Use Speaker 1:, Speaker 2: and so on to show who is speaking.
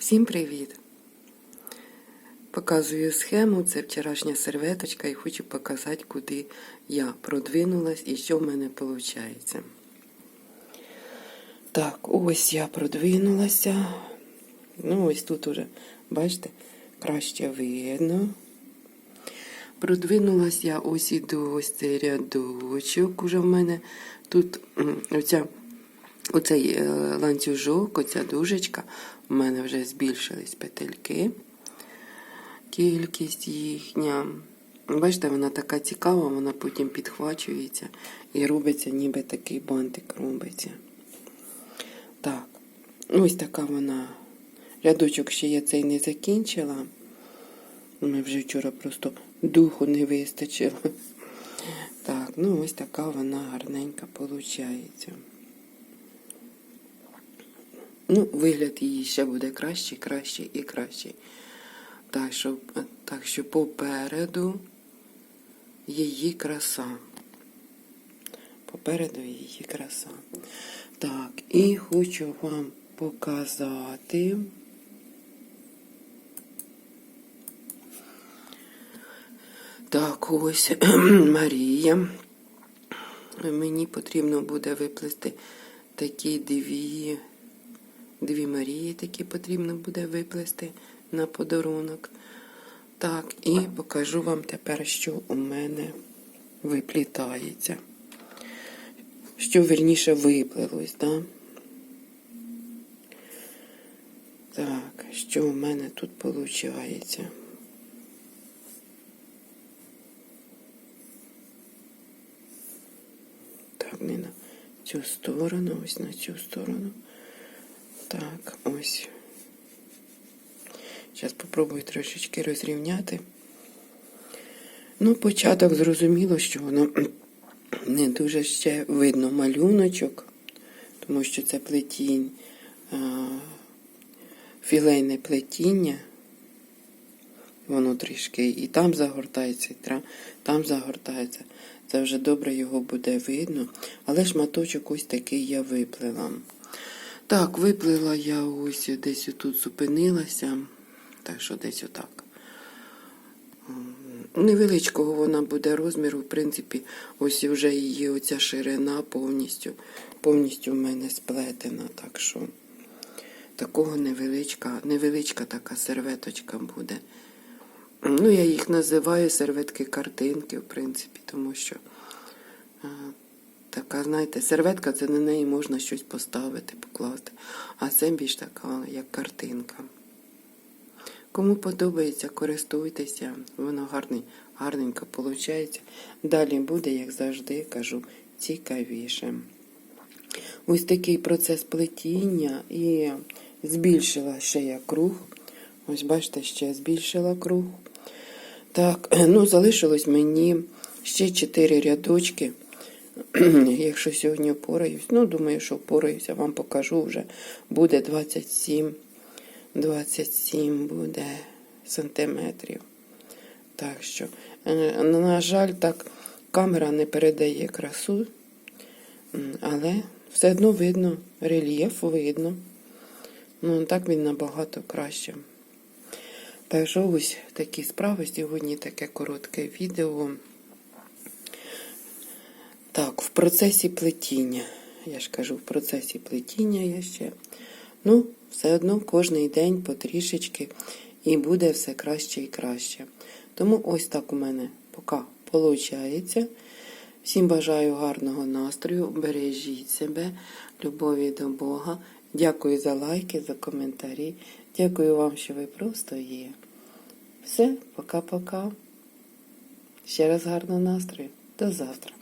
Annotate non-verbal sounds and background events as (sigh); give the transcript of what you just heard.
Speaker 1: Всім привіт! Показую схему, це вчорашня серветочка і хочу показати, куди я продвинулась і що в мене виходить. Так, ось я продвинулася. Ну, ось тут уже, бачите, краще видно. Продвинулась я ось і до ось цей рядочок. Уже в мене тут оця, оцей е, ланцюжок, оця дужечка, в мене вже збільшились петельки. Кількість їхня. Бачите, вона така цікава, вона потім підхвачується і робиться, ніби такий бантик робиться. Так, ось така вона. Рядочок ще я цей не закінчила. Ми вже вчора просто духу не вистачило. Так, ну ось така вона гарненька виходить. Ну, вигляд її ще буде краще, краще і краще. Так що, так що попереду її краса. Попереду її краса. Так, і хочу вам показати. Так, ось (clears throat) Марія. Мені потрібно буде виплести такі дві, дві Марії, такі потрібно буде виплести на подарунок. Так, і покажу вам тепер, що у мене виплітається. Що верніше виплилось, да? Так, що у мене тут виходить? Так, не на цю сторону, ось на цю сторону. Так, ось. Зараз спробую трошечки розрівняти. Ну, початок зрозуміло, що воно (clears throat) не дуже ще видно малюночок, тому що це плетінь, філейне плетіння. Воно трішки і там загортається, і там загортається. Це вже добре його буде видно. Але шматочок ось такий я виплила. Так, виплила я ось десь тут зупинилася. Так що десь отак. Невеличкого вона буде розміру, в принципі, ось вже її оця ширина повністю повністю в мене сплетена. Так що такого невеличка, невеличка така серветочка буде. Ну, я їх називаю серветки-картинки, в принципі, тому що а, така, знаєте, серветка це на неї можна щось поставити, покласти. А це більш така, як картинка. Кому подобається, користуйтеся, воно гарний, гарненько виходить. Далі буде, як завжди, кажу, цікавіше. Ось такий процес плетіння і збільшила ще я круг. Ось, бачите, ще збільшила круг. Так, (clears throat) ну, залишилось мені ще 4 рядочки. (clears throat) Якщо сьогодні впораюсь, ну, думаю, що впораюся, вам покажу вже. Буде 27, 27 буде сантиметрів. Так що, е, на жаль, так, камера не передає красу, але все одно видно, рельєф видно. Ну, так він набагато краще. Так що ось такі справи. Сьогодні таке коротке відео. Процесі плетіння. Я ж кажу, в процесі плетіння я ще. Ну, все одно кожний день потрішечки і буде все краще і краще. Тому ось так у мене поки виходить. Всім бажаю гарного настрою, бережіть себе, любові до Бога. Дякую за лайки, за коментарі. Дякую вам, що ви просто є. Все, пока-пока. Ще раз гарного настрою. До завтра.